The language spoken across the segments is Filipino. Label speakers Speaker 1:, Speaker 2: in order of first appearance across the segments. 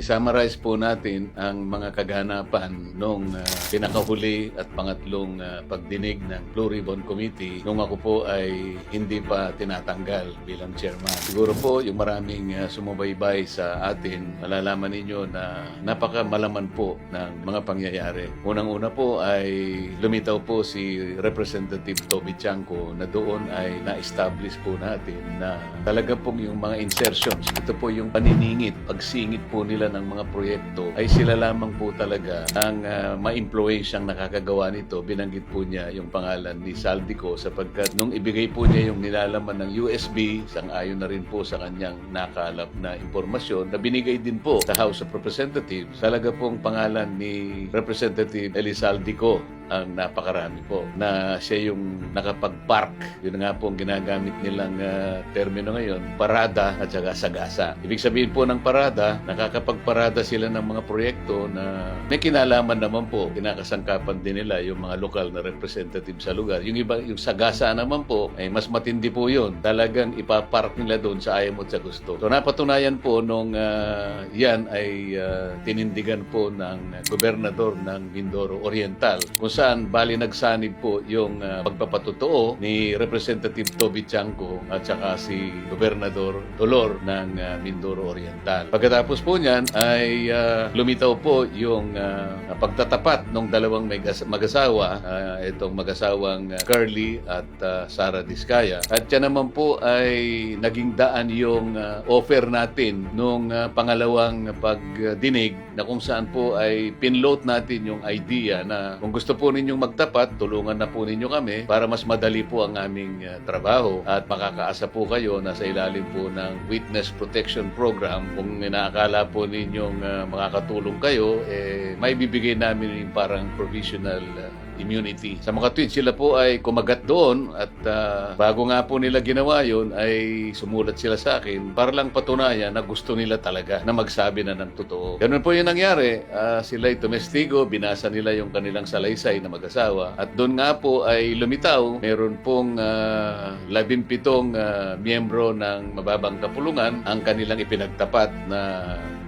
Speaker 1: I-summarize po natin ang mga kaganapan nung ah, pinakahuli at pangatlong ah, pagdinig ng Blue Ribbon Committee nung ako po ay hindi pa tinatanggal bilang chairman. Siguro po yung maraming ah, sumubaybay sa atin, malalaman ninyo na napaka malaman po ng mga pangyayari. Unang-una po ay lumitaw po si Representative Toby Chanko na doon ay na-establish po natin na talaga pong yung mga insertions, ito po yung paniningit, pagsingit po nila ng mga proyekto ay sila lamang po talaga ang uh, ma-influensyang nakakagawa nito. Binanggit po niya yung pangalan ni Saldico sapagkat nung ibigay po niya yung nilalaman ng USB, sang-ayon na rin po sa kanyang nakalap na impormasyon na binigay din po sa House of Representatives. Talaga pong pangalan ni Representative Elisaldico ang napakarami po na siya yung nakapag-park. Yun nga po ang ginagamit nilang ah, termino ngayon, parada at saka sagasa. Ibig sabihin po ng parada, nakakapagparada sila ng mga proyekto na may kinalaman naman po, kinakasangkapan din nila yung mga lokal na representative sa lugar. Yung iba, yung sagasa naman po, ay mas matindi po yun. Talagang ipapark nila doon sa ayaw mo at sa gusto. So napatunayan po nung ah, yan ay ah, tinindigan po ng gobernador ng Mindoro Oriental kung saan bali nagsanib po yung ah, pagpapatotoo ni Representative Toby Chanco at saka si Gobernador Dolor ng ah, Mindoro Oriental. Pagkatapos po niyan ay ah, lumitaw po yung ah, pagtatapat ng dalawang mag-asawa, ah, itong mag-asawang ah, Curly at ah, Sara Diskaya. At yan naman po ay naging daan yung ah, offer natin nung ah, pangalawang pagdinig na kung saan po ay pinload natin yung idea na kung gusto po ninyong magtapat, tulungan na po ninyo kami para mas madali po ang aming ah, trabaho at makakaasa po kayo na sa ilalim po ng Witness Protection Program kung inaakala po ninyong ah, makakatulong kayo, eh, may bibigay namin yung parang provisional ah, immunity. Sa mga tweets, sila po ay kumagat doon at ah, bago nga po nila ginawa yun ay sumulat sila sa akin para lang patunayan na gusto nila talaga na magsabi na ng totoo. Ganun po yung nangyari. Ah, sila ay tumestigo, binasa nila yung kanilang salaysay na mag-asawa at doon nga po ay lumitaw. Meron pong ah, labimpitong ah, miyembro ng mababang kapulungan ang kanilang ipinagtapat na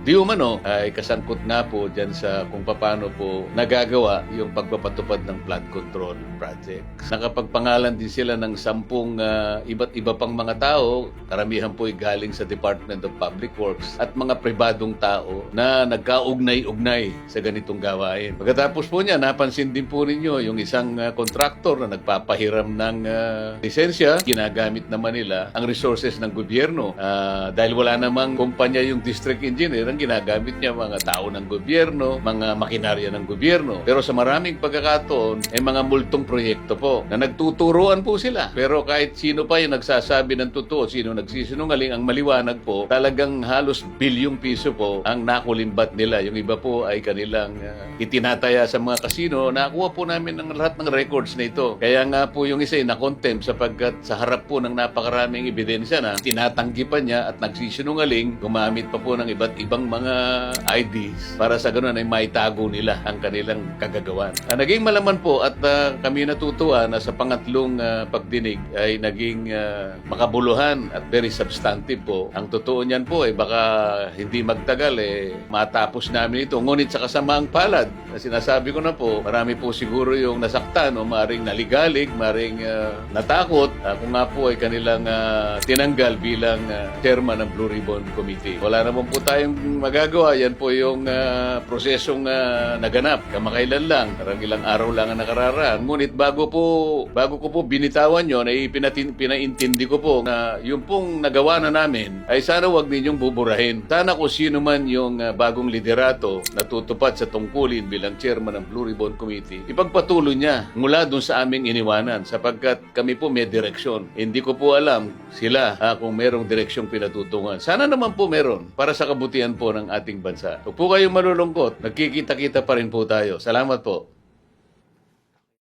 Speaker 1: Di umano ay kasangkot nga po dyan sa kung paano po nagagawa yung pagpapatupad ng flood control projects. Nakapagpangalan din sila ng sampung ah, iba't iba pang mga tao, karamihan po ay galing sa Department of Public Works at mga pribadong tao na nagkaugnay-ugnay sa ganitong gawain. Pagkatapos po niya, napansin din po ninyo yung isang ah, contractor na nagpapahiram ng ah, lisensya, ginagamit naman nila ang resources ng gobyerno. Ah, dahil wala namang kumpanya yung district engineer, ang ginagamit niya mga tao ng gobyerno, mga makinarya ng gobyerno. Pero sa maraming pagkakataon, ay mga multong proyekto po na nagtuturuan po sila. Pero kahit sino pa yung nagsasabi ng totoo, sino nagsisinungaling, ang maliwanag po, talagang halos bilyong piso po ang nakulimbat nila. Yung iba po ay kanilang ah, itinataya sa mga kasino. Nakuha po namin ng lahat ng records na ito. Kaya nga po yung isa ay na-contempt sapagkat sa harap po ng napakaraming ebidensya na tinatanggi pa niya at nagsisinungaling, gumamit pa po ng iba't ibang mga IDs para sa ganun ay maitago nila ang kanilang kagagawan. Ah, naging malaman po at ah, kami natutuwa na sa pangatlong ah, pagdinig ay naging ah, makabuluhan at very substantive po. Ang totoo niyan po ay baka hindi magtagal eh matapos namin ito. Ngunit sa kasamaang palad na sinasabi ko na po, marami po siguro yung nasaktan o maring naligalig, maring ah, natakot ah, kung nga po ay kanilang ah, tinanggal bilang ah, chairman ng Blue Ribbon Committee. Wala naman po tayong magagawa. Yan po yung ah, prosesong ah, naganap. Kamakailan lang. Parang ilang araw lang ang nakararaan. Ngunit bago po, bago ko po binitawan yun, ay pinatin, pinaintindi ko po na yung pong nagawa na namin ay sana wag ninyong buburahin. Sana kung sino man yung ah, bagong liderato na tutupad sa tungkulin bilang chairman ng Blue Ribbon Committee, ipagpatuloy niya mula dun sa aming iniwanan sapagkat kami po may direksyon. Hindi ko po alam sila ah, kung merong direksyong pinatutungan. Sana naman po meron para sa kabutihan po ng ating bansa. Huwag po kayong malulungkot. Nagkikita-kita pa rin po tayo. Salamat po.